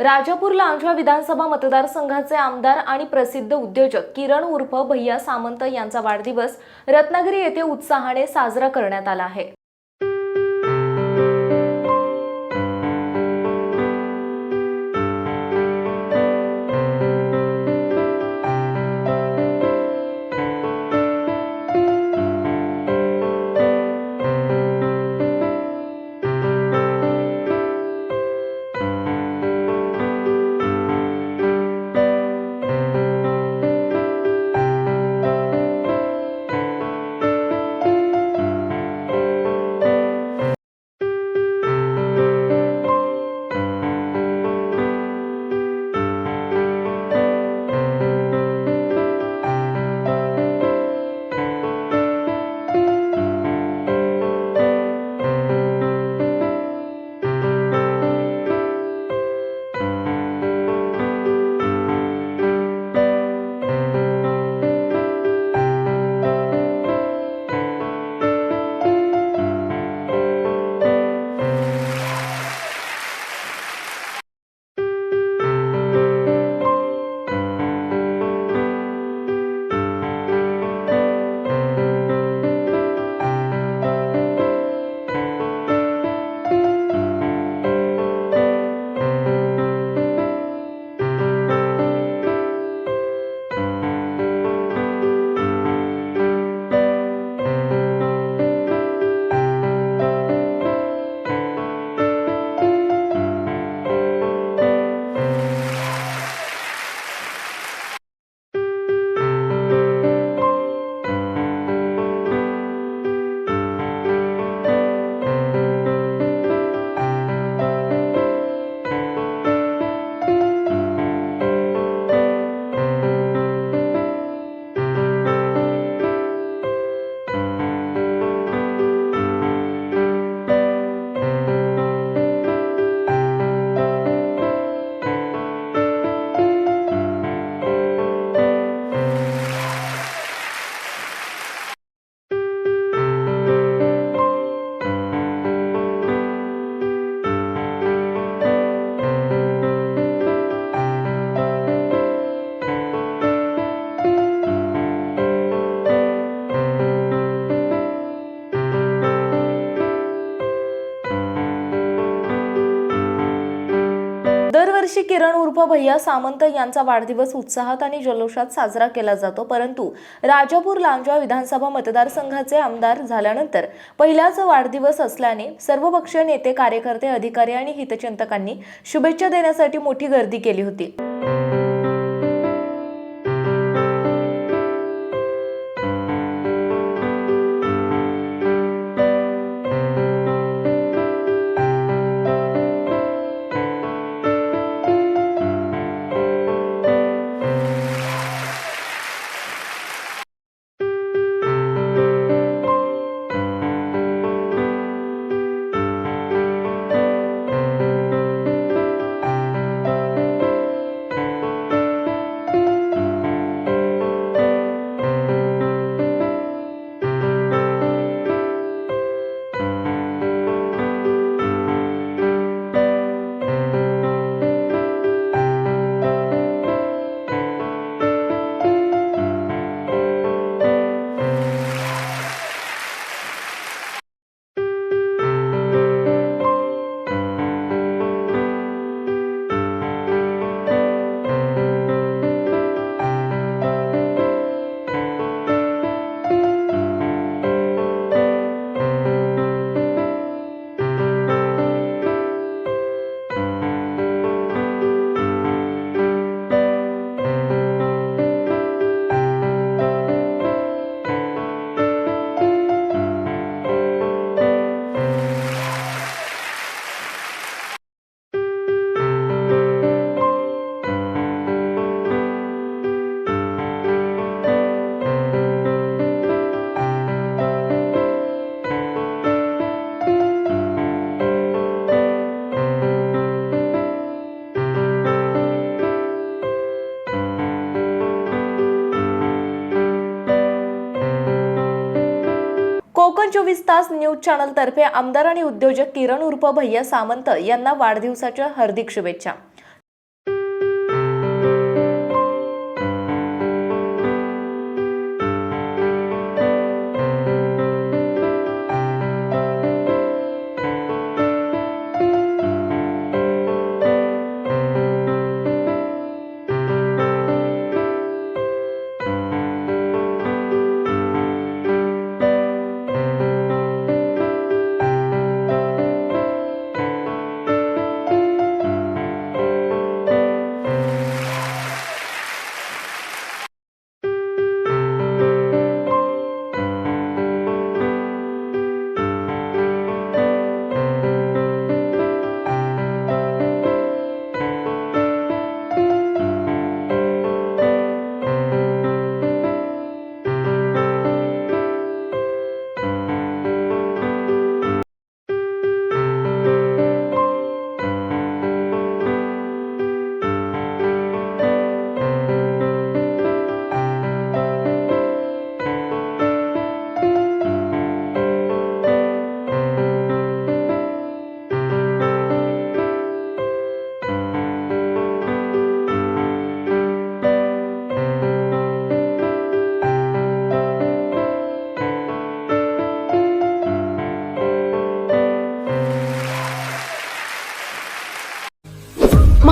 राजापूर लांजा विधानसभा मतदारसंघाचे आमदार आणि प्रसिद्ध उद्योजक किरण उर्फ भैया सामंत यांचा वाढदिवस रत्नागिरी येथे उत्साहाने साजरा करण्यात आला आहे. दरवर्षी किरण उर्फ भैया सामंत यांचा वाढदिवस उत्साहात आणि जल्लोषात साजरा केला जातो. परंतु राजापूर लांजा विधानसभा मतदारसंघाचे आमदार झाल्यानंतर पहिलाच वाढदिवस असल्याने सर्वपक्षीय नेते कार्यकर्ते अधिकारी आणि हितचिंतकांनी शुभेच्छा देण्यासाठी मोठी गर्दी केली होती. चोवीस तास न्यूज चॅनलतर्फे आमदार आणि उद्योजक किरण उर्फ भैया सामंत यांना वाढदिवसाच्या हार्दिक शुभेच्छा.